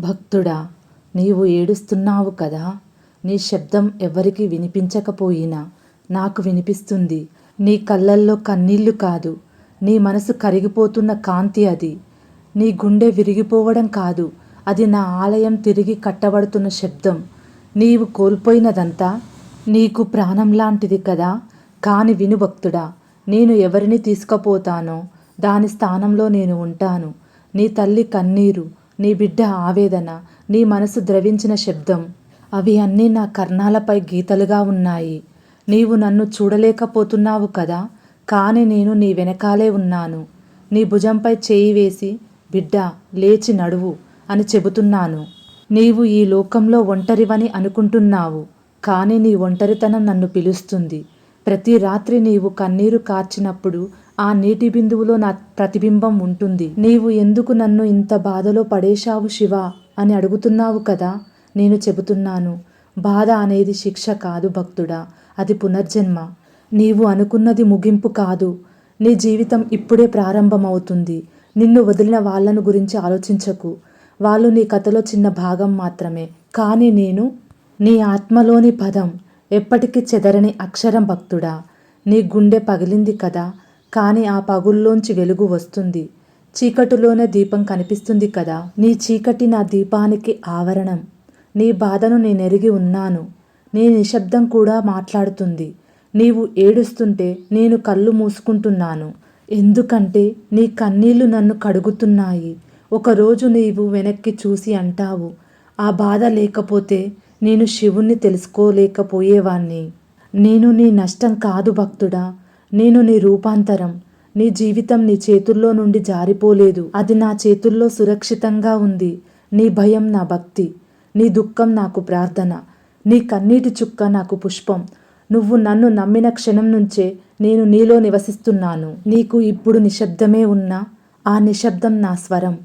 భక్తుడా నీవు ఏడుస్తున్నావు కదా? నీ శబ్దం ఎవరికి వినిపించకపోయినా నాకు వినిపిస్తుంది. నీ కళ్ళల్లో కన్నీళ్ళు కాదు. నీ మనసు కరిగిపోతున్న కాంతి అది. నీ గుండె విరిగిపోవడం కాదు. అది నా ఆలయం తిరిగి కట్టబడుతున్న శబ్దం. నీవు కోల్పోయినదంతా నీకు ప్రాణం లాంటిది కదా? కాని విను భక్తుడా నేను ఎవరిని తీసుకుపోతానో దాని స్థానంలో నేను ఉంటాను. నీ తల్లి కన్నీరు నీ బిడ్డ ఆవేదన నీ మనసు ద్రవించిన శబ్దం అవి అన్నీ నా కర్ణాలపై గీతలుగా ఉన్నాయి. నీవు నన్ను చూడలేకపోతున్నావు కదా కానీ నేను నీ వెనకాలే ఉన్నాను. నీ భుజంపై చేయి వేసి బిడ్డ లేచి నడువు అని చెబుతున్నాను. నీవు ఈ లోకంలో ఒంటరివని అనుకుంటున్నావు కానీ నీ ఒంటరితనం నన్ను పిలుస్తుంది. ప్రతి రాత్రి నీవు కన్నీరు కార్చినప్పుడు ఆ నీటి బిందువులో నా ప్రతిబింబం ఉంటుంది. నీవు ఎందుకు నన్ను ఇంత బాధలో పడేశావు శివ? అని అడుగుతున్నావు కదా? నేను చెబుతున్నాను. బాధ అనేది శిక్ష కాదు భక్తుడా. అది పునర్జన్మ. నీవు అనుకున్నది ముగింపు కాదు. నీ జీవితం ఇప్పుడే ప్రారంభమవుతుంది. నిన్ను వదిలిన వాళ్ళను గురించి ఆలోచించకు. వాళ్ళు నీ కథలో చిన్న భాగం మాత్రమే. కానీ నేను నీ ఆత్మలోని పదం ఎప్పటికీ చెదరని అక్షరం భక్తుడా నీ గుండె పగిలింది కదా కానీ ఆ పగుల్లోంచి వెలుగు వస్తుంది. చీకటిలోనే దీపం కనిపిస్తుంది కదా నీ చీకటి నా దీపానికి ఆవరణం. నీ బాధను నేనెరిగి ఉన్నాను. నీ నిశ్శబ్దం కూడా మాట్లాడుతుంది. నీవు ఏడుస్తుంటే నేను కళ్ళు మూసుకుంటున్నాను. ఎందుకంటే నీ కన్నీళ్ళు నన్ను కడుగుతున్నాయి. ఒకరోజు నీవు వెనక్కి చూసి అంటావు ఆ బాధ లేకపోతే నేను శివుణ్ణి తెలుసుకోలేకపోయేవాణ్ణి. నేను నీ నష్టం కాదు భక్తుడా. నేను నీ రూపాంతరం. నీ జీవితం నీ చేతుల్లో నుండి జారిపోలేదు. అది నా చేతుల్లో సురక్షితంగా ఉంది. నీ భయం నా భక్తి. నీ దుఃఖం నాకు ప్రార్థన. నీ కన్నీటి చుక్క నాకు పుష్పం. నువ్వు నన్ను నమ్మిన క్షణం నుంచే నేను నీలో నివసిస్తున్నాను. నీకు ఇప్పుడు నిశ్శబ్దమే ఉన్నా ఆ నిశ్శబ్దం నా స్వరం.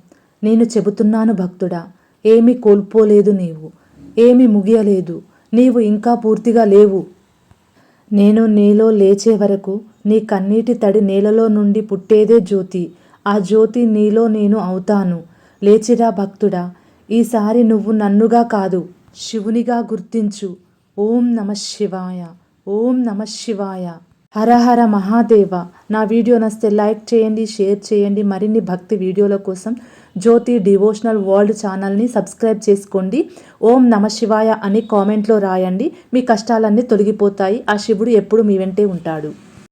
నేను చెబుతున్నాను భక్తుడా ఏమీ కోల్పోలేదు నీవు. ఏమీ ముగియలేదు. నీవు ఇంకా పూర్తిగా లేవు. నేను నీలో లేచే వరకు నీ కన్నీటి తడి నేలలో నుండి పుట్టేదే జ్యోతి. ఆ జ్యోతి నీలో నేను అవుతాను. లేచిరా భక్తుడా ఈసారి నువ్వు నన్నుగా కాదు శివునిగా గుర్తించు. ఓం నమ శివాయ ఓం నమ శివాయ. హర హర మహాదేవ నా వీడియో నచ్చితే లైక్ చేయండి షేర్ చేయండి మరిన్ని భక్తి వీడియోల కోసం జ్యోతి డివోషనల్ వరల్డ్ ఛానల్ని సబ్స్క్రైబ్ చేసుకోండి. ఓం నమ శివాయ అని కామెంట్లో రాయండి. మీ కష్టాలన్నీ తొలగిపోతాయి. ఆ శివుడు ఎప్పుడు మీ వెంటే ఉంటాడు.